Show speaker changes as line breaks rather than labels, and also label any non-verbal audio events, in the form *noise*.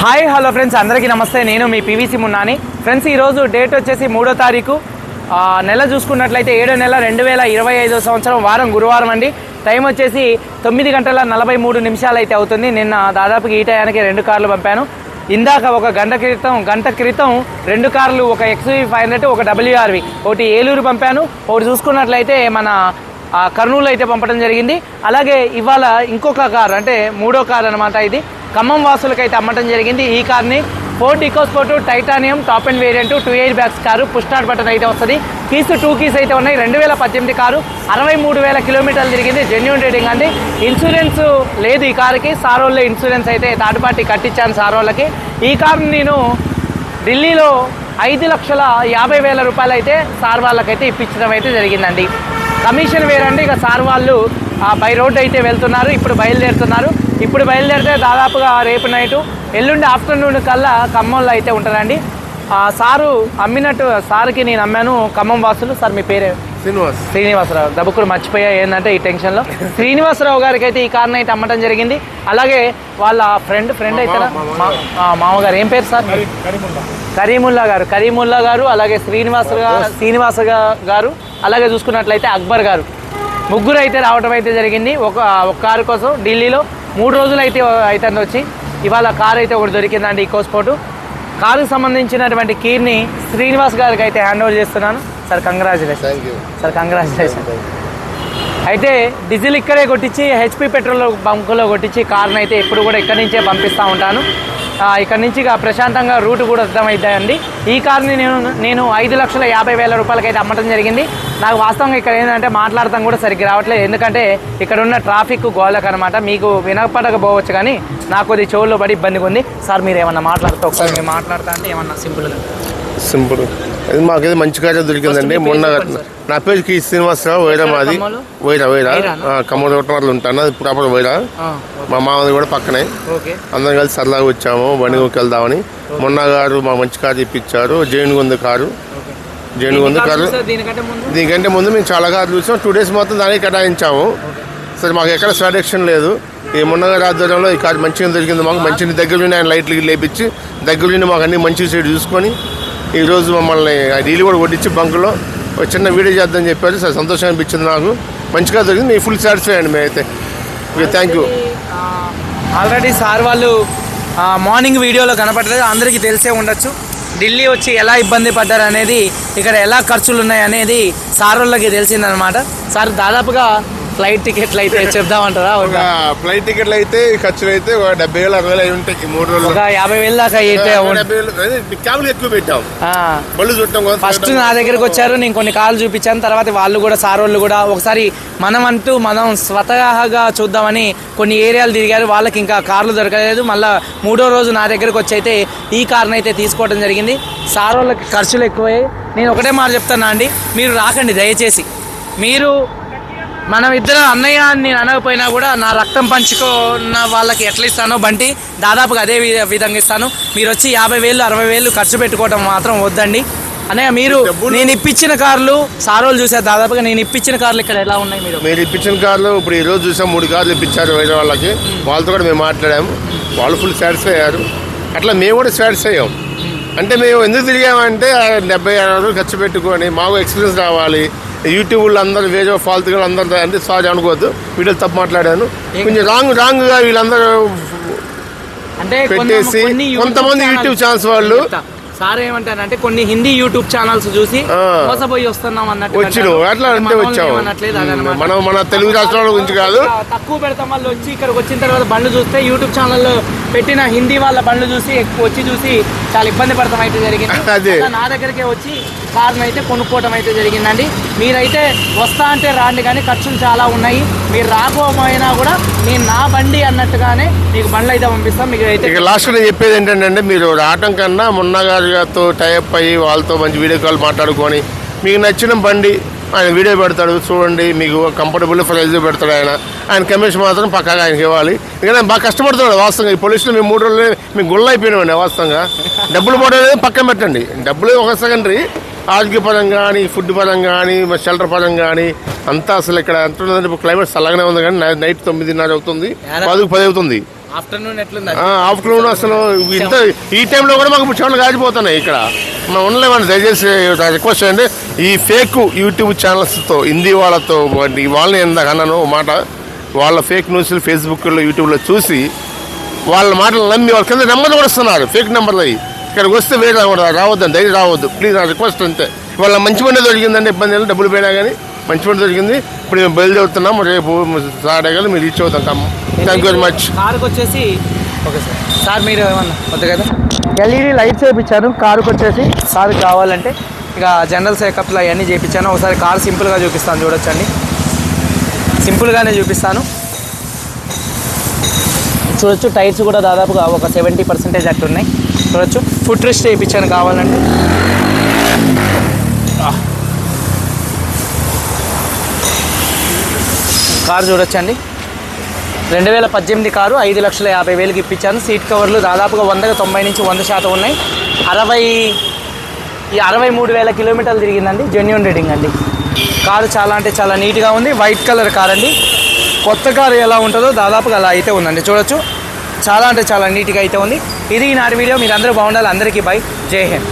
Hi hello friends అందరికీ నమస్తే. నేను మీ పీవీసీ మున్నాని. ఫ్రెండ్స్ ఈరోజు డేట్ వచ్చేసి మూడో తారీఖు. నెల చూసుకున్నట్లయితే ఏడో నెల రెండు వేల ఇరవై ఐదో సంవత్సరం వారం గురువారం అండి. టైం వచ్చేసి తొమ్మిది గంటల నలభై మూడు నిమిషాలు అయితే అవుతుంది. నిన్న దాదాపుకి ఈ టయానికి రెండు కార్లు పంపాను. ఇందాక ఒక గంట క్రితం గంట క్రితం రెండు కార్లు ఒక ఎక్స్వీ ఫైవ్ హండ్రెడ్ ఒక డబ్ల్యూఆర్వి. ఒకటి ఏలూరు పంపాను. ఒకటి చూసుకున్నట్లయితే మన కర్నూలు అయితే పంపడం జరిగింది. అలాగే ఇవాళ ఇంకొక కార్ అంటే మూడో కార్ అనమాట ఇది. ఖమ్మం వాసులకైతే అయితే అమ్మటం జరిగింది. ఈ కార్ని Ford EcoSport titanium top and variant two air bags car push start button అయితే వస్తుంది. కీస్ టూ కీస్ అయితే ఉన్నాయి. రెండు వేల పద్దెనిమిది కారు అరవై మూడు వేల కిలోమీటర్లు తిరిగింది. జెన్యున్ రేటింగ్ అండి. ఇన్సూరెన్స్ లేదు ఈ కారుకి. సారోళ్ళ ఇన్సూరెన్స్ అయితే థర్డ్ పార్టీ కట్టించాను సారోళ్ళకి. ఈ కారుని నేను ఢిల్లీలో ఐదు లక్షల యాభై వేల రూపాయలు అయితే సార్ వాళ్ళకైతే ఇప్పించడం అయితే జరిగిందండి. కమిషన్ వేరండి. ఇక సార్ వాళ్ళు బై రోడ్ అయితే వెళ్తున్నారు. ఇప్పుడు బయలుదేరుతున్నారు. ఇప్పుడు బయలుదేరితే దాదాపుగా రేపు నైటు ఎల్లుండి ఆఫ్టర్నూన్ కల్లా ఖమ్మంలో అయితే ఉంటారండి. ఆ, సారు అమ్మినట్టు సార్కి నేను అమ్మాను ఖమ్మం వాసులు. సార్ మీ పేరే?
శ్రీనివాస్.
శ్రీనివాసరావు. దబ్బుకుడు మర్చిపోయా ఏంటంటే ఈ టెన్షన్లో. శ్రీనివాసరావు గారికి అయితే ఈ కార్ని అయితే అమ్మటం జరిగింది. అలాగే వాళ్ళ ఫ్రెండ్ ఫ్రెండ్ అయితే మామగారు. ఏం పేరు సార్? కరీముల్లా. గారు. కరీముల్లా గారు అలాగే శ్రీనివాస శ్రీనివాస గారు అలాగే చూసుకున్నట్లయితే అక్బర్ గారు. ముగ్గురు అయితే రావడం అయితే జరిగింది. ఒక ఒక కారు కోసం ఢిల్లీలో మూడు రోజులు అయితే అయితే వచ్చి. ఇవాళ కారు అయితే ఒకటి దొరికిందండి ఈ కోస్పోర్టు కారుకు సంబంధించినటువంటి కీర్ని శ్రీనివాస్ గారికి అయితే హ్యాండ్ ఓవర్ చేస్తున్నాను. సార్ కంగ్రాచులేషన్ సార్ కంగ్రాచులేషన్ అయితే డీజిల్ ఇక్కడే కొట్టించి హెచ్పి పెట్రోల్ బంకులో కొట్టించి కార్ని అయితే ఎప్పుడు కూడా ఇక్కడి నుంచే పంపిస్తూ ఉంటాను. ఇక్కడ నుంచి ప్రశాంతంగా రూట్ కూడా అర్థమవుతాయండి ఈ కార్ని నేను నేను ఐదు లక్షల యాభై వేల రూపాయలకి అయితే అమ్మటం జరిగింది. నాకు వాస్తవంగా ఇక్కడ ఏంటంటే మాట్లాడతాం కూడా సరిగ్గా రావట్లేదు. ఎందుకంటే ఇక్కడ ఉన్న ట్రాఫిక్ గోళ్ళకు అనమాట మీకు వినపడకపోవచ్చు కానీ నాకు అది చెవుల్లో పడి ఇబ్బందిగా ఉంది సార్ మీరు ఏమన్నా మాట్లాడుతూ ఒకసారి మీరు మాట్లాడతా అంటే ఏమన్నా సింపుల్గా
సింపుల్. అది మాకైతే మంచి కార్య దొరికిందండి. మొన్న నా పేరు కి శ్రీనివాసరావు వైరా మాది? వైరా వైరా. ఖమ్మం రోడ్డు ఉంటాను. అది ప్రాపర్ వైరా. మా మామది కూడా పక్కనే. అందరం కలిసి సరదాగా వచ్చాము. బండికి వెళ్దామని మొన్న గారు మా మంచి కారు ఇప్పించారు జైనుగుంది కారు. జైనుగుంది కారు.
దీనికంటే ముందు?
మేము చాలా కార్లు చూసాం. టూ డేస్ మొత్తం దానికి కేటాయించాము. సరే మాకు ఎక్కడ సాటిస్ఫాక్షన్ లేదు. ఈ మొన్నగారి ఆధ్వర్యంలో ఈ కారు మంచిగా దొరికింది. మాకు మంచి దగ్గర నుండి ఆయన లైట్లు లేపించి దగ్గర నుండి మాకు అన్ని మంచి సైడ్ చూసుకొని ఈరోజు మమ్మల్ని ఆ డీలు కూడా కొట్టించి బంకులో ఒక చిన్న వీడియో చేద్దామని చెప్పారు. సార్ సంతోషం అనిపించింది నాకు. మంచిగా దొరికింది. మీ ఫుల్ సాటిస్ఫై అండి మేమైతే. Okay thank you
already sir వాళ్ళు మార్నింగ్ వీడియోలో కనపడలేదు. అందరికీ తెలిసే ఉండొచ్చు. ఢిల్లీ వచ్చి ఎలా ఇబ్బంది పడ్డారు అనేది ఇక్కడ ఎలా ఖర్చులు ఉన్నాయి అనేది సార్ వాళ్ళకి తెలిసిందనమాట సార్ దాదాపుగా ఫ్లైట్ టికెట్లు అయితే చెప్దామంటారా?
ఒక ఫ్లైట్ టికెట్లు అయితే ఖర్చులు అయితే ఒక డెబ్బై వేలు అరవై వేలు అయి ఉంటాయి మూడు రోజులు
ఒక యాభై వేలు దాకా అయితే
డెబ్బై వేలు క్యాబ్లు ఎక్కువ పెట్టాం. బళ్ళు చుట్టాం కదా
ఫస్ట్ నా దగ్గరికి వచ్చారు నేను కొన్ని కార్లు చూపించాను తర్వాత వాళ్ళు కూడా సార్ వాళ్ళు కూడా ఒకసారి మనం అంటూ మనం స్వతహాగా చూద్దామని కొన్ని ఏరియాలు తిరిగారు వాళ్ళకి ఇంకా కార్లు దొరకలేదు. మళ్ళీ మూడో రోజు నా దగ్గరకు వచ్చి అయితే ఈ కార్ని అయితే తీసుకోవడం జరిగింది. సార్ వాళ్ళకి ఖర్చులు ఎక్కువయ్యాయి. నేను ఒకటే మాట చెప్తాను అండి మీరు రాకండి దయచేసి. మీరు మనం ఇద్దరు అన్నయ్య అని నేను అనకపోయినా కూడా నా రక్తం పంచుకున్న వాళ్ళకి ఎట్లా ఇస్తానో బంటి దాదాపుగా అదే విధంగా ఇస్తాను. మీరు వచ్చి యాభై వేలు అరవై వేలు ఖర్చు పెట్టుకోవడం మాత్రం వద్దండి. అన్నయ్య మీరు నేను ఇప్పించిన కార్లు సారోలు చూసారు దాదాపుగా నేను ఇప్పించిన కార్లు ఇక్కడ ఎలా ఉన్నాయి మీరు?
మీరు ఇప్పించిన కార్లు ఇప్పుడు ఈ రోజు చూసాం మూడు కార్లు ఇప్పించారు వేరే వాళ్ళకి. వాళ్ళతో కూడా మేము మాట్లాడాము. వాళ్ళు ఫుల్ సాటిస్ఫై అయ్యారు. అట్లా మేము కూడా సాటిస్ఫై అయ్యాం. అంటే మేము ఎందుకు తిరిగామంటే డెబ్బై అరవై రోజులు ఖర్చు పెట్టుకొని మాకు ఎక్స్పీరియన్స్ రావాలి. యూట్యూబ్లో అందరూ వేరే ఫాల్తుగా అందరూ అంటే సారీ అనుకోవద్దు వీడియోలు తప్పు మాట్లాడాను కొంచెం రాంగ్ రాంగ్గా వీళ్ళందరూ
అంటే
పెట్టేసి కొంతమంది యూట్యూబ్ ఛానల్స్ వాళ్ళు.
సార్ ఏమంటారంటే కొన్ని హిందీ యూట్యూబ్ ఛానల్స్ చూసి. మోసపోయి వస్తున్నాం అన్నట్టు అంటారు.
అట్లా అంటే వచ్చాము. మనం మన తెలుగు రాష్ట్రాల గురించి కాదు
తక్కువ పెడతాం వాళ్ళు వచ్చి ఇక్కడికి వచ్చిన తర్వాత బండ్లు చూస్తే యూట్యూబ్ ఛానల్లో పెట్టిన హిందీ వాళ్ళ బండ్లు చూసి వచ్చి చూసి చాలా ఇబ్బంది పడతాం అయితే జరిగింది *laughs*
అదే.
నా దగ్గరికే వచ్చి కార్ని అయితే కొనుక్కోవడం అయితే జరిగిందండి మీరైతే వస్తా అంటే రాండి కానీ ఖర్చులు చాలా ఉన్నాయి మీరు రాకపోయినా కూడా నేను నా బండి అన్నట్టుగానే మీకు బండ్లు అయితే పంపిస్తాం మీకు అయితే
లాస్ట్ చెప్పేది ఏంటంటే మీరు రావటం కన్నా మొన్న గారితో టైప్ అయ్యి వాళ్ళతో మంచి వీడియో కాల్ మాట్లాడుకొని మీకు నచ్చిన బండి ఆయన వీడియో పెడతాడు చూడండి మీకు కంఫర్టబుల్ ప్రైజ్ పెడతాడు ఆయన. ఆయన కమిషన్ మాత్రం పక్కగా ఆయనకి ఇవ్వాలి. ఎందుకంటే బాగా కష్టపడుతున్నాడు వాస్తవంగా. ఈ పోలీసులు మేము మూడు రోజులు మీకు గుళ్ళు అయిపోయినామండి వాస్తవంగా. డబ్బులు పడలేదు పక్కన పెట్టండి. డబ్బులు ఒక సెకండరీ ఆరోగ్య పరంగా కానీ ఫుడ్ పరంగా కానీ షెల్టర్ పరంగా కానీ అంతా అసలు ఇక్కడ ఎంత ఇప్పుడు క్లైమేట్ చల్లగానే ఉంది కానీ నైట్ తొమ్మిదిన్నర అవుతుంది. పది పది అవుతుంది.
ఆఫ్టర్నూన్ ఎట్లుంది?
ఆఫ్టర్నూన్ అసలు ఇంత ఈ టైంలో కూడా మాకు చెవులు కాలిపోతున్నాయి ఇక్కడ. మనం ఉండలేమని దయచేసి రిక్వెస్ట్ చేయండి ఈ ఫేక్ యూట్యూబ్ ఛానల్స్తో హిందీ వాళ్ళతో వాళ్ళని ఇందాక అన్నాను మాట. వాళ్ళ ఫేక్ న్యూస్లు ఫేస్బుక్లో యూట్యూబ్లో చూసి వాళ్ళ మాటలు నమ్మి వాళ్ళ కింద నెంబర్ కూడా ఇస్తున్నారు. ఫేక్ నెంబర్లు అవి ఇక్కడికి వస్తే వేరే రావద్దు రావద్దండి దయచేసి రావద్దు. ప్లీజ్ నా రిక్వెస్ట్ అంతే వాళ్ళ మంచి పండుగ దొరికిందండి ఇబ్బంది డబ్బులు పోయినా కానీ మంచి పండుగ దొరికింది ఇప్పుడు మేము బయలుదేరుతున్నాం. రేపు కానీ మీరు రీచ్ అవుతాం థ్యాంక్ యూ వెరీ మచ్.
కారుకి వచ్చేసి ఓకే సార్. సార్ మీరు ఏమన్నా వద్దు కదా? ఎల్ఈడి లైట్స్ వేయించాను. కారుకి వచ్చేసి కారు కావాలంటే ఇక జనరల్ సేకప్లు అవన్నీ చేయించాను. ఒకసారి కారు సింపుల్గా చూపిస్తాను చూడొచ్చండి. సింపుల్గానే చూపిస్తాను. చూడొచ్చు టైర్స్ కూడా దాదాపుగా ఒక సెవెంటీ పర్సెంటేజ్ అట్టు ఉన్నాయి చూడొచ్చు. ఫుట్ రెస్ట్ వేయించాను కావాలంటే. కారు చూడొచ్చండి. రెండు వేల పద్దెనిమిది కారు ఐదు లక్షల యాభై వేలకు ఇప్పించాను. సీట్ కవర్లు దాదాపుగా వందకు తొంభై నుంచి వంద శాతం ఉన్నాయి. అరవై ఈ అరవై మూడు వేల కిలోమీటర్లు తిరిగిందండి. జెన్యున్ రీడింగ్ అండి. కారు చాలా అంటే చాలా నీట్గా ఉంది. వైట్ కలర్ కార్ అండి. కొత్త కారు ఎలా ఉంటుందో దాదాపుగా అలా అయితే ఉందండి. చూడొచ్చు. చాలా అంటే చాలా నీట్గా అయితే ఉంది. ఇది ఈనాటి వీడియో. మీరు అందరూ బాగుండాలి. అందరికీ బై. జై హింద్.